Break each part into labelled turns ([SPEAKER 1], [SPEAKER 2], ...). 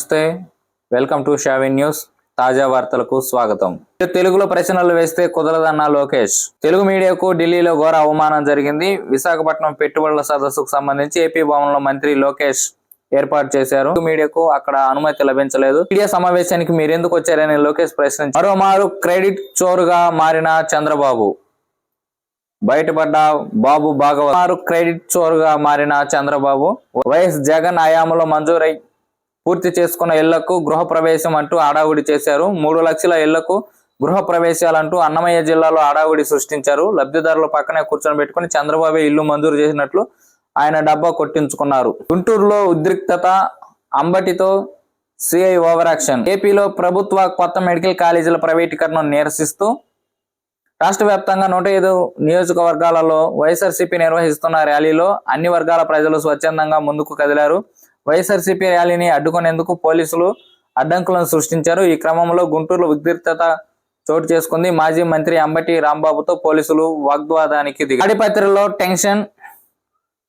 [SPEAKER 1] నమస్తే. Welcome to షావిన్ news. తాజా వార్తలకు స్వాగతం. తెలుగులో ప్రశ్నలు వేస్తే కుదరదన్న లోకేష్. తెలుగు మీడియాకు ఢిల్లీలో ఘోర అవమానం జరిగింది. విశాఖపట్నం పెట్టుబడుల సదస్సుకు సంబంధించి ఏపీ భవన్లో మంత్రి లోకేష్ ఏర్పాటు చేశారు. మీడియాకు అక్కడ అనుమతి లభించలేదు. మీడియా సమావేశానికి మీరు ఎందుకు వచ్చారని లోకేష్ ప్రశ్నించారు. మరోమారు క్రెడిట్ చోరుగా మారిన చంద్రబాబు. బయటపడ్డ బాబు భాగవత్. మారు క్రెడిట్ చోరుగా మారిన చంద్రబాబు. వైఎస్ జగన్ హయాంలో మంజూరై పూర్తి చేసుకున్న ఇళ్ళకు గృహ ప్రవేశం అంటూ హడావుడి చేశారు. మూడు లక్షల ఇళ్ళకు గృహప్రవేశాలంటూ అన్నమయ్య జిల్లాలో హడావుడి సృష్టించారు. లబ్ధిదారుల పక్కనే కూర్చొని పెట్టుకుని చంద్రబాబు ఇల్లు మంజూరు చేసినట్లు ఆయన డబ్బా కొట్టించుకున్నారు. గుంటూరులో ఉద్రిక్తత అంబటితో సిఐ ఓవరాక్షన్ ఏపీలో ప్రభుత్వ కొత్త మెడికల్ కాలేజీల ప్రైవేటీకరణను నిరసిస్తూ రాష్ట్ర వ్యాప్తంగా నూట ఐదు నియోజకవర్గాలలో వైఎస్ఆర్సీపీ నిర్వహిస్తున్న ర్యాలీలో అన్ని వర్గాల ప్రజలు స్వచ్ఛందంగా ముందుకు కదిలారు. వైఎస్ఆర్సీపీ ర్యాలీని అడ్డుకునేందుకు పోలీసులు అడ్డంకులను సృష్టించారు. ఈ క్రమంలో గుంటూరులో ఉద్రిక్తత చోటు చేసుకుంది. మాజీ మంత్రి అంబటి రాంబాబుతో పోలీసులు వాగ్వాదానికి దిగారు. తాడిపత్రిలో టెన్షన్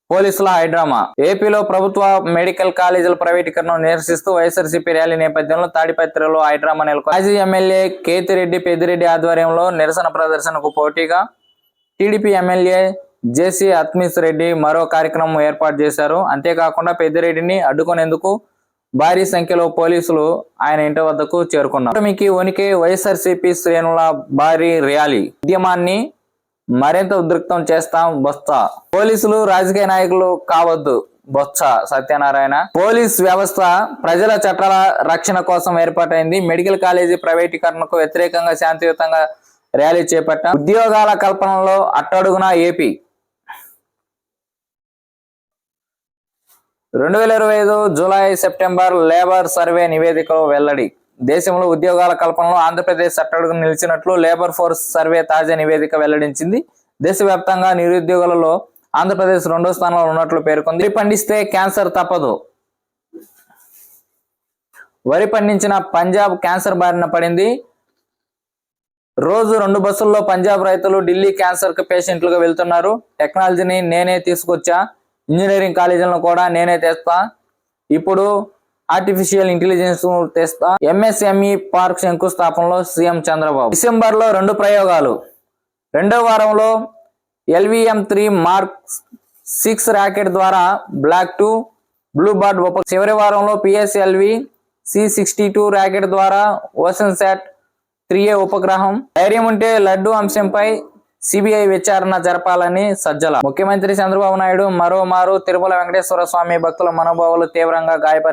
[SPEAKER 1] పోలీసుల హైడ్రామా. ఏపీలో ప్రభుత్వ మెడికల్ కాలేజీల ప్రైవేటీకరణను నిరసిస్తూ వైఎస్ఆర్సీపీ ర్యాలీ నేపథ్యంలో తాడిపత్రిలో హైడ్రామా నెలకొంది. మాజీ ఎమ్మెల్యే కేతిరెడ్డి పెద్దిరెడ్డి ఆధ్వర్యంలో నిరసన ప్రదర్శనకు పోటీగా టీడీపీ ఎమ్మెల్యే జేసీ అత్మిస్ రెడ్డి మరో కార్యక్రమం ఏర్పాటు చేశారు. అంతేకాకుండా పెద్దిరెడ్డిని అడ్డుకునేందుకు భారీ సంఖ్యలో పోలీసులు ఆయన ఇంటి వద్దకు చేరుకున్నారు. మీకు ఉనికి వైఎస్ఆర్సీపీ శ్రేణుల భారీ ర్యాలీ. ఉద్యమాన్ని మరింత ఉద్రిక్తం చేస్తాం బొత్స. పోలీసులు రాజకీయ నాయకులు కావద్దు బొత్స సత్యనారాయణ. పోలీస్ వ్యవస్థ ప్రజల చట్టాల రక్షణ కోసం ఏర్పాటైంది. మెడికల్ కాలేజీ ప్రైవేటీకరణకు వ్యతిరేకంగా శాంతియుతంగా ర్యాలీ చేపట్టాం. ఉద్యోగాల కల్పనలో అట్టడుగున ఏపీ రెండు వేల ఇరవై ఐదు జూలై సెప్టెంబర్ లేబర్ సర్వే నివేదికలో వెల్లడి. దేశంలో ఉద్యోగాల కల్పనలో ఆంధ్రప్రదేశ్ అట్టడుగు నిలిచినట్లు లేబర్ ఫోర్స్ సర్వే తాజా నివేదిక వెల్లడించింది. దేశవ్యాప్తంగా నిరుద్యోగులలో ఆంధ్రప్రదేశ్ రెండో స్థానంలో ఉన్నట్లు పేర్కొంది. వరి పండిస్తే క్యాన్సర్ తప్పదు. వరి పండించిన పంజాబ్ క్యాన్సర్ బారిన పడింది. రోజు రెండు బస్సుల్లో పంజాబ్ రైతులు ఢిల్లీ క్యాన్సర్ పేషెంట్లుగా వెళ్తున్నారు. టెక్నాలజీని నేనే తీసుకొచ్చా? ఇంజనీరింగ్ కాలేజీలను కూడా నేనే తెస్తా. ఇప్పుడు ఆర్టిఫిషియల్ ఇంటెలిజెన్స్ తెస్తా. ఎంఎస్ఎంఈ పార్క్ శంకుస్థాపనలో సీఎం చంద్రబాబు. డిసెంబర్లో రెండు ప్రయోగాలు. రెండో వారంలో LVM three mark six rocket ద్వారా బ్లాక్ టూ బ్లూ బార్డ్ ఉప చివరి వారంలో PSLV C sixty two rocket ద్వారా ఓషన్ శాట్ త్రీ ఏ ఉపగ్రహం. ధైర్యం ఉంటే లడ్డు అంశంపై సిబిఐ విచారణ జరపాలని సజ్జల. ముఖ్యమంత్రి చంద్రబాబు నాయుడు మరోమారు తిరుమల వెంకటేశ్వర స్వామి భక్తుల మనోభావాలు తీవ్రంగా గాయపడి